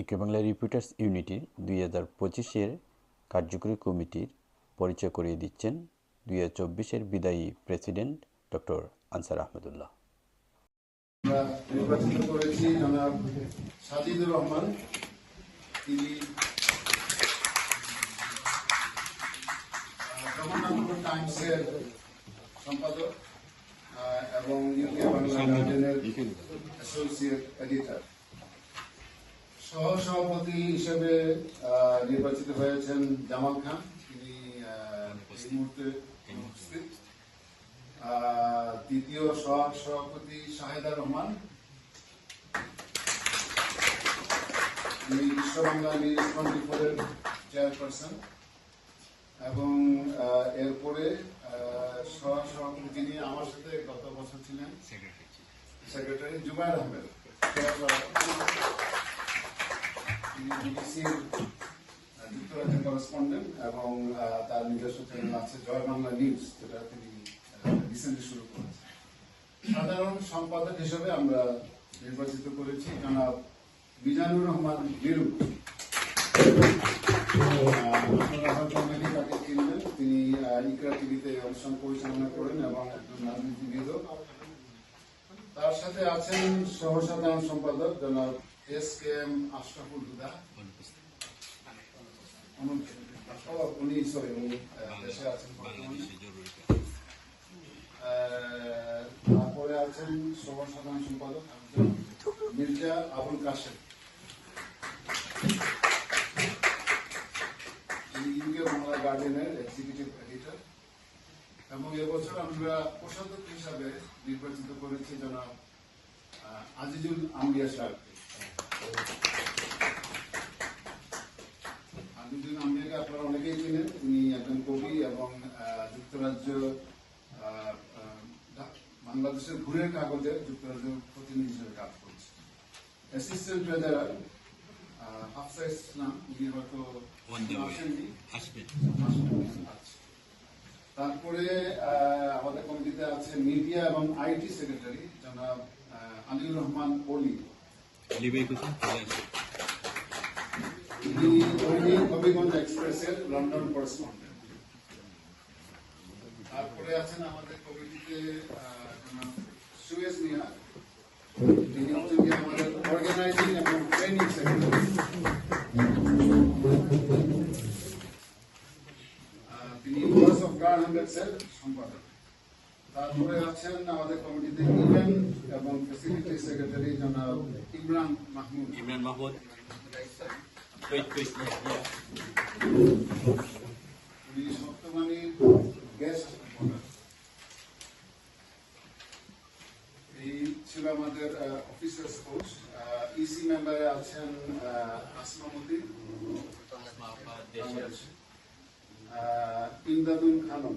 ইকে Bangla reporters ইউনিটির দুই হাজার পঁচিশের কার্যকরী কমিটির পরিচয় করিয়ে দিচ্ছেন দুই হাজার চব্বিশের বিদায়ী প্রেসিডেন্ট ডক্টর আনসার আহমেদুল্লাহ। আমরা নির্বাচিত করেছি জনাব সাজিদুর রহমান। তিনি জগন্নাথপুর টাইমসের সম্পাদক এবং ইউকে বাংলা গার্ডেনের অ্যাসোসিয়েট এডিটর। সহ সভাপতি হিসেবে নির্বাচিত হয়েছেন জামাল খান। তিনি এই মুহূর্তে অনুপস্থিত দ্বিতীয় সহ সভাপতি শাহেদা রহমান। তিনি বিশ্ব বাংলা নিউজ টোয়েন্টি ফোরের চেয়ারপারসন। এবং এরপরে সহ সভাপতি যিনি আমার সাথে গত বছর ছিলেন সেক্রেটারি জুবাইর আহমেদ। যুক্তরাজ্যের করেসপন্ডেন্ট এবং তার নিজস্ব চ্যানেল আছে জয় বাংলা নিউজ যেটা তিনি শুরু করেছেন। সাধারণ সম্পাদক হিসেবে আমরা নির্বাচিত করেছি জনাব মিজানুর রহমান চিনবেন। তিনি ইকরা টিভিতে অনুষ্ঠান পরিচালনা করেন এবং একজন রাজনীতিবিদও। তার সাথে আছেন সহ সাধারণ সম্পাদক জনাব S K M Ashraful Huda উনি সরি উনি দেশে আছেন তারপরে আছেন সহ সাধারণ সম্পাদক মির্জা আবুল কাশেম। ইউকে বাংলা গার্ডেনের এক্সিকিউটিভ এডিটর এবং এবছর আমরা কোষাধ্যক্ষ হিসাবে নির্বাচিত করেছি জনাব আজিজুল আম্বিয়া সাহেবকে আজিজুল আম্বিয়াকে আপনারা অনেকেই চিনেন। উনি একজন কবি এবং যুক্তরাজ্য আহ, আহ, বাংলাদেশের ঘুরের কাগজে যুক্তরাজ্য প্রতিনিধি হিসেবে কাজ করছে। অ্যাসিস্ট্যান্ট ট্রেজারার হাফসা ইসলাম উনি হয়তো আসেননি। তারপরে আমাদের কমিটিতে আছে মিডিয়া এবং আইটি সেক্রেটারি জনাব আলিউর রহমান অলি। লিবে কোথায় চলে করেসপন্ডেন্ট তারপরে আছেন আমাদের কমিটিতে মিয়া তিনি আমাদের অফ গার্ড হান্ড্রেডসের সম্পাদক তারপরে আছেন আমাদের কমিটিতে ইভেন্ট এবং ফেসিলিটি সেক্রেটারি জনাব ইমরান মাহমুদ। ইমরান মাহমুদ। ওয়েট ওয়েট উনি সপ্তমানীর গেস্ট এই ছিল আমাদের অফিসার্স পোস্ট ইসি মেম্বারে আছেন আহ, আসমা মতি। আহ, ইমদাদুল খানম।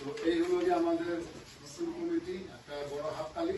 তো এই হলো যে আমাদের স্কুল কমিটি একটা বড় হাততালি।